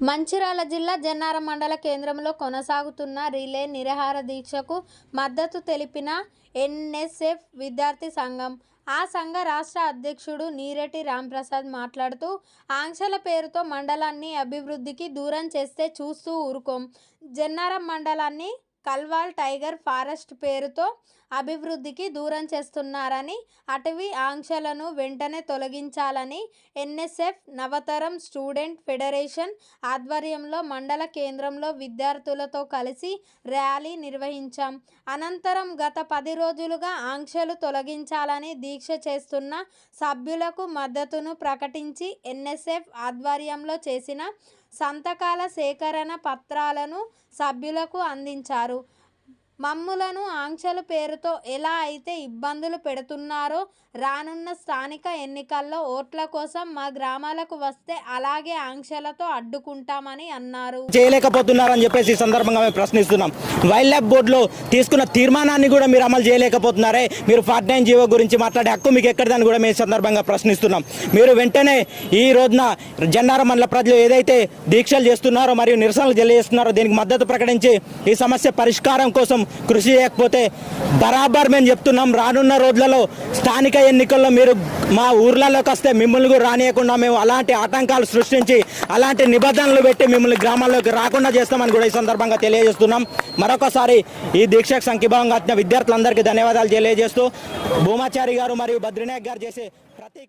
మంచిర్యాల జిల్లా జన్నారం మండల కేంద్రంలో కొనసాగుతున్న రిలే నిరాహార దీక్షకు మద్దతు తెలిపిన ఎన్ఎస్ఎఫ్ విద్యార్థి సంఘం. ఆ సంఘ రాష్ట్ర అధ్యక్షుడు నీరెటి రాంప్రసాద్ మాట్లాడుతూ ఆంక్షల పేరుతో మండలాన్ని అభివృద్ధికి దూరం చేస్తే చూస్తూ ఊరుకోం. జన్నారం మండలాన్ని కల్వాల్ టైగర్ ఫారెస్ట్ పేరుతో అభివృద్ధికి దూరం చేస్తున్నారని అటవీ ఆంక్షలను వెంటనే తొలగించాలని ఎన్ఎస్ఎఫ్ నవతరం స్టూడెంట్ ఫెడరేషన్ ఆధ్వర్యంలో మండల కేంద్రంలో విద్యార్థులతో కలిసి ర్యాలీ నిర్వహించాం. అనంతరం గత పది రోజులుగా ఆంక్షలు తొలగించాలని దీక్ష చేస్తున్న సభ్యులకు మద్దతును ప్రకటించి ఎన్ఎస్ఎఫ్ ఆధ్వర్యంలో చేసిన సంతకాల సేకరణ పత్రాలను సభ్యులకు అందించారు. మమ్ములను ఆంక్షల పేరుతో ఎలా అయితే ఇబ్బందులు పెడుతున్నారో రానున్న స్థానిక ఎన్నికల్లో ఓట్ల కోసం మా గ్రామాలకు వస్తే అలాగే ఆంక్షలతో అడ్డుకుంటామని అన్నారు. చేయలేకపోతున్నారని చెప్పేసి ఈ సందర్భంగా మేము ప్రశ్నిస్తున్నాం. వైల్డ్ లైఫ్ బోర్డులో తీసుకున్న తీర్మానాన్ని కూడా మీరు అమలు చేయలేకపోతున్నారే. మీరు ఫార్ట్ నైన్ జీవో గురించి మాట్లాడే హక్కు మీకు ఎక్కడిదని కూడా మేము సందర్భంగా ప్రశ్నిస్తున్నాం. మీరు వెంటనే ఈ రోజున జన్నార మండల ప్రజలు ఏదైతే దీక్షలు చేస్తున్నారో మరియు నిరసనలు తెలియజేస్తున్నారో దీనికి మద్దతు ప్రకటించి ఈ సమస్య పరిష్కారం కోసం కృషి చేయకపోతే బరాబర్ మేము చెప్తున్నాం రానున్న రోజులలో స్థానిక ఎన్నికల్లో మీరు మా ఊర్లలోకి వస్తే మిమ్మల్ని కూడా రానియకుండా మేము అలాంటి ఆటంకాలు సృష్టించి అలాంటి నిబంధనలు పెట్టి మిమ్మల్ని గ్రామాల్లోకి రాకుండా చేస్తామని కూడా ఈ సందర్భంగా తెలియజేస్తున్నాం. మరొకసారి ఈ దీక్షకు సంఖ్యభావంగా వచ్చిన విద్యార్థులందరికీ ధన్యవాదాలు తెలియజేస్తూ భూమాచారి గారు మరియు బద్రీనాయక్ గారు చేసే ప్రతి